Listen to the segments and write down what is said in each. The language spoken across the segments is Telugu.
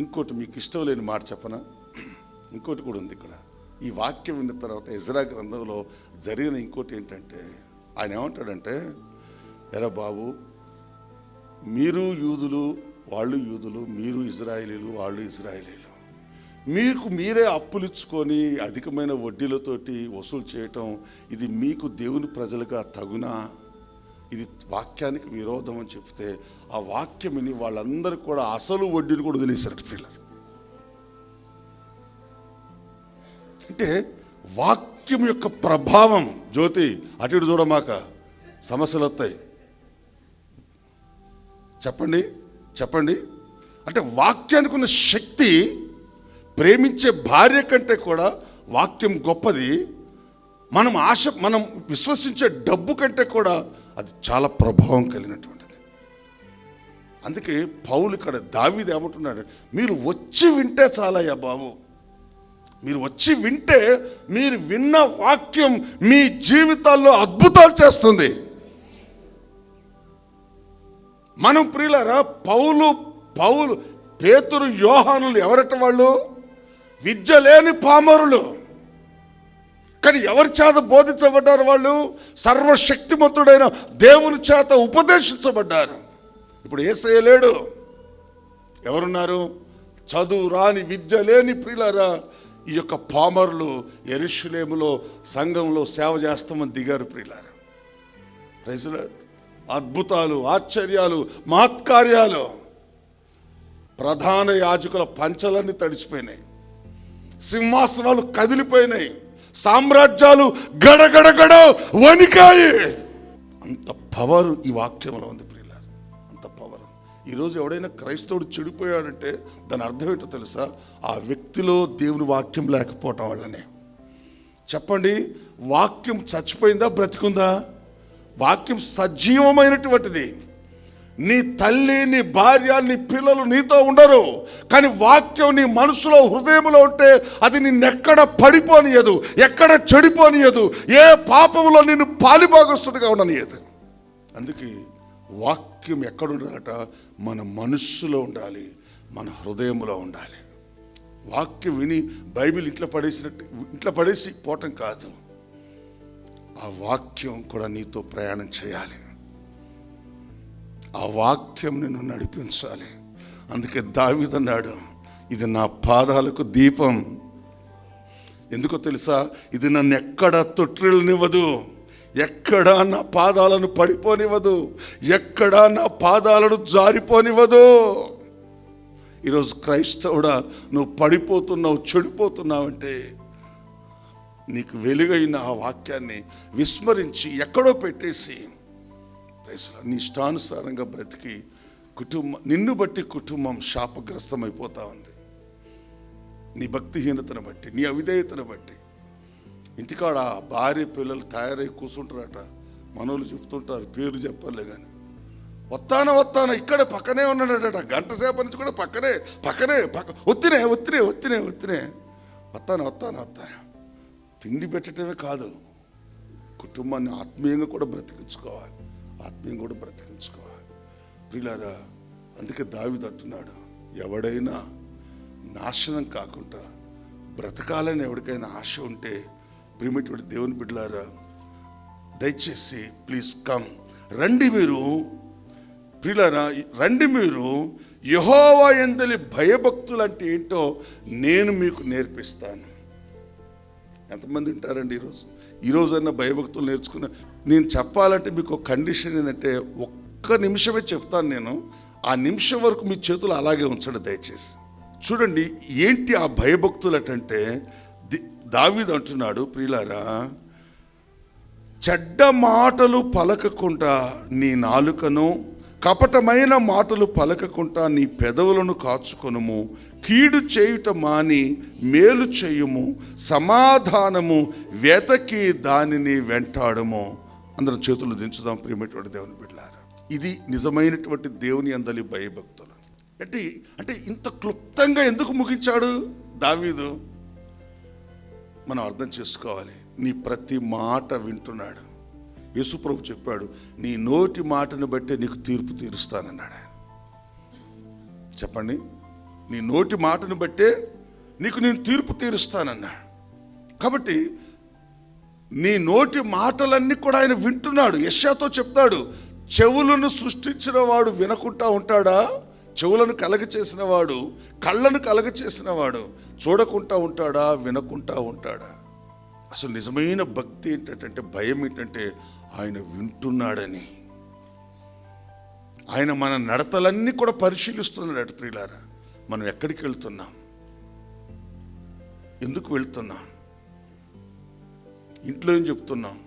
ఇంకోటి మీకు ఇష్టం లేని మాట చెప్పన? ఇంకోటి కూడా ఉంది ఇక్కడ. ఈ వాక్యం విన్న తర్వాత ఇజ్రా గ్రంథంలో జరిగిన ఇంకోటి ఏంటంటే ఆయన ఏమంటాడంటే ఎరా బాబు మీరు యూదులు వాళ్ళు యూదులు మీరు ఇజ్రాయిలీలు వాళ్ళు ఇజ్రాయిలీలు. మీకు మీరే అప్పులు ఇచ్చుకొని అధికమైన వడ్డీలతోటి వసూలు చేయటం ఇది మీకు దేవుని ప్రజలుగా తగునా? ఇది వాక్యానికి విరోధం అని చెప్తే ఆ వాక్యం విని వాళ్ళందరూ కూడా అసలు వడ్డీని కూడా వదిలేశారట పిల్లలు అంటే వాక్యం యొక్క ప్రభావం జ్యోతి అటు ఇటు చూడమాక సమస్యలు వస్తాయి. చెప్పండి చెప్పండి. అంటే వాక్యానికి ఉన్న శక్తి ప్రేమించే భార్య కంటే కూడా వాక్యం గొప్పది. మనం ఆశ మనం విశ్వసించే డబ్బు కంటే కూడా అది చాలా ప్రభావం కలిగినటువంటిది. అందుకే పౌలు ఇక్కడ దావిది ఏమంటున్నాడు మీరు వచ్చి వింటే చాలయ్యా బాబు. మీరు వచ్చి వింటే మీరు విన్న వాక్యం మీ జీవితాల్లో అద్భుతాలు చేస్తుంది. మనం ప్రియులరా పౌలు పౌలు పేతురు యోహానులు ఎవరట వాళ్ళు? విద్య లేని పామరులు. కానీ ఎవరి చేత బోధించబడ్డారు వాళ్ళు? సర్వశక్తిమంతుడైన దేవుని చేత ఉపదేశించబడ్డారు. ఇప్పుడు ఏసేయలేడు ఎవరున్నారు? చదువు రాని విద్య లేని ప్రియులరా ఈ యొక్క పామరులు ఎరుషులేములో సంఘంలో సేవ చేస్తామని దిగారు ప్రియులారా. ప్రైజులా అద్భుతాలు ఆశ్చర్యాలు మహత్కార్యాలు. ప్రధాన యాజకుల పంచలన్నీ తడిచిపోయినాయి. సింహాసనాలు కదిలిపోయినాయి. సామ్రాజ్యాలు గడగడగడ వణికాయి. అంత పవర్ ఈ వాక్యంలో ఉంది ప్రియులారు. అంత పవర్ ఈరోజు ఎవడైనా క్రైస్తవుడు చెడిపోయాడంటే దాని అర్థం ఏంటో తెలుసా? ఆ వ్యక్తిలో దేవుని వాక్యం లేకపోవటం వల్లనే. చెప్పండి వాక్యం చచ్చిపోయిందా బ్రతికుందా? వాక్యం సజీవమైనటువంటిది. నీ తల్లి నీ భార్య నీ పిల్లలు నీతో ఉండరు. కానీ వాక్యం నీ మనసులో హృదయంలో ఉంటే అది నిన్నెక్కడ పడిపోనియదు ఎక్కడ చెడిపోనియదు ఏ పాపంలో నిన్ను పాలిభాగస్తుడిగా ఉండనియదు. అందుకే వాక్యం ఎక్కడుండాలట? మన మనస్సులో ఉండాలి మన హృదయంలో ఉండాలి. వాక్యం విని బైబిల్ ఇంట్లో పడేసినట్టు ఇంట్లో పడేసి పోవటం కాదు. ఆ వాక్యం కూడా నీతో ప్రయాణం చేయాలి. ఆ వాక్యం నిన్ను నడిపించాలి. అందుకే దావిదన్నాడు ఇది నా పాదాలకు దీపం. ఎందుకో తెలుసా? ఇది నన్ను ఎక్కడ తొట్టిల్లనివ్వదు ఎక్కడా నా పాదాలను పడిపోనివ్వదు ఎక్కడా నా పాదాలను జారిపోనివ్వదు. ఈరోజు క్రైస్తవుడా నువ్వు పడిపోతున్నావు చెడిపోతున్నావంటే నీకు వెలుగైన ఆ వాక్యాన్ని విస్మరించి ఎక్కడో పెట్టేసి ప్రైజ్ నీ ఇష్టానుసారంగా బ్రతికి కుటుంబం నిన్ను బట్టి కుటుంబం శాపగ్రస్తమైపోతా ఉంది. నీ భక్తిహీనతను బట్టి నీ అవిధేయతను బట్టి. ఇంటికాడ భార్య పిల్లలు తయారై కూర్చుంటారట మనోళ్ళు చెప్తుంటారు పేరు చెప్పలే కానీ వస్తాన వస్తాన ఇక్కడ పక్కనే ఉన్నాడట. గంట సేపటి నుంచి కూడా పక్కనే పక్కనే పక్క ఒత్తినే ఒత్తినే ఒత్తినే ఒత్తినే. వస్తాను వత్తాను వస్తాను తిండి పెట్టడమే కాదు. కుటుంబాన్ని ఆత్మీయంగా కూడా బ్రతికించుకోవాలి. ఆత్మీయం కూడా బ్రతికించుకోవాలి. ప్రిలారా అందుకే దావి తట్టున్నాడు ఎవడైనా నాశనం కాకుండా బ్రతకాలని ఎవరికైనా ఆశ ఉంటే ప్రియమైనటువంటి దేవుని బిడ్డలారా దయచేసి ప్లీజ్ కమ్. రండి మీరు. ప్రియులారా రండి మీరు. యహోవా ఎందలి భయభక్తులు అంటే ఏంటో నేను మీకు నేర్పిస్తాను. ఎంతమంది ఉంటారండి ఈరోజు? ఈరోజైనా భయభక్తులు నేర్చుకున్న నేను చెప్పాలంటే మీకు ఒక కండిషన్ ఏంటంటే ఒక్క నిమిషమే చెప్తాను నేను. ఆ నిమిషం వరకు మీ చేతులు అలాగే ఉంచండి దయచేసి. చూడండి ఏంటి ఆ భయభక్తులు అంటే దావీదు అంటున్నాడు ప్రియులారా చెడ్డ మాటలు పలకకుండా నీ నాలుకను కపటమైన మాటలు పలకకుండా నీ పెదవులను కాచుకొనుము. కీడు చేయుట మాని మేలు చేయుము. సమాధానము వెతకి దానిని వెంటాడము. అందరు చేతులు దించుదాం ప్రియమైనటువంటి దేవుని బిడ్డారు ఇది నిజమైనటువంటి దేవుని అందలి భయభక్తులు. అంటే అంటే ఇంత క్లుప్తంగా ఎందుకు ముగించాడు దావీదు? మనం అర్థం చేసుకోవాలి. నీ ప్రతి మాట వింటున్నాడు. యేసుప్రభు చెప్పాడు నీ నోటి మాటను బట్టే నీకు తీర్పు తీరుస్తానన్నాడు ఆయన. చెప్పండి నీ నోటి మాటను బట్టే నీకు నేను తీర్పు తీరుస్తానన్నాడు. కాబట్టి నీ నోటి మాటలన్నీ కూడా ఆయన వింటున్నాడు. యశాతో చెప్తాడు చెవులను సృష్టించిన వాడు వినకుండా ఉంటాడా? చెవులను కలగ చేసిన వాడు కళ్ళను కలగ చేసిన వాడు చూడకుండా ఉంటాడా? వినకుండా ఉంటాడా? అసలు నిజమైన భక్తి ఏంటంటే భయం ఏంటంటే ఆయన వింటున్నాడని. ఆయన మన నడతలన్నీ కూడా పరిశీలిస్తున్నాడు ప్రియులారా. మనం ఎక్కడికి వెళ్తున్నాం? ఎందుకు వెళ్తున్నాం? ఇంట్లో ఏం చెప్తున్నాం?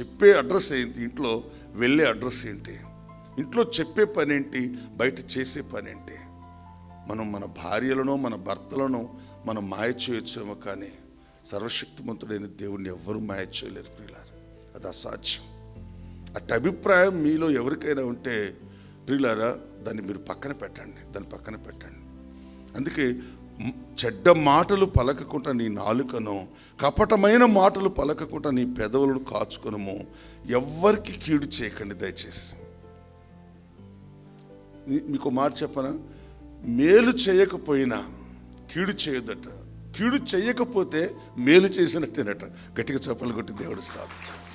చెప్పే అడ్రస్ ఏంటి? ఇంట్లో వెళ్ళే అడ్రస్ ఏంటి? ఇంట్లో చెప్పే పని ఏంటి? బయట చేసే పని ఏంటి? మనం మన భార్యలను మన భర్తలను మనం మాయ చేయొచ్చేమో కానీ సర్వశక్తిమంతుడైన దేవుణ్ణి ఎవ్వరూ మాయ చేయలేరు ప్రియులారు. అది అసాధ్యం. అట్టి అభిప్రాయం మీలో ఎవరికైనా ఉంటే ప్రియులారా దాన్ని మీరు పక్కన పెట్టండి దాన్ని పక్కన పెట్టండి. అందుకే చెడ్డ మాటలు పలకకుండా నీ నాలుకను కపటమైన మాటలు పలకకుండా నీ పెదవులను కాచుకొనము. ఎవ్వరికి కీడు చేయకండి దయచేసి. మీకు మాట చెప్పనా? మేలు చేయకపోయినా కీడు చేయొద్దట. కీడు చేయకపోతే మేలు చేసినట్టేనట. గట్టిగా చెప్పలు కొట్టి దేవుడు స్థాపించాడు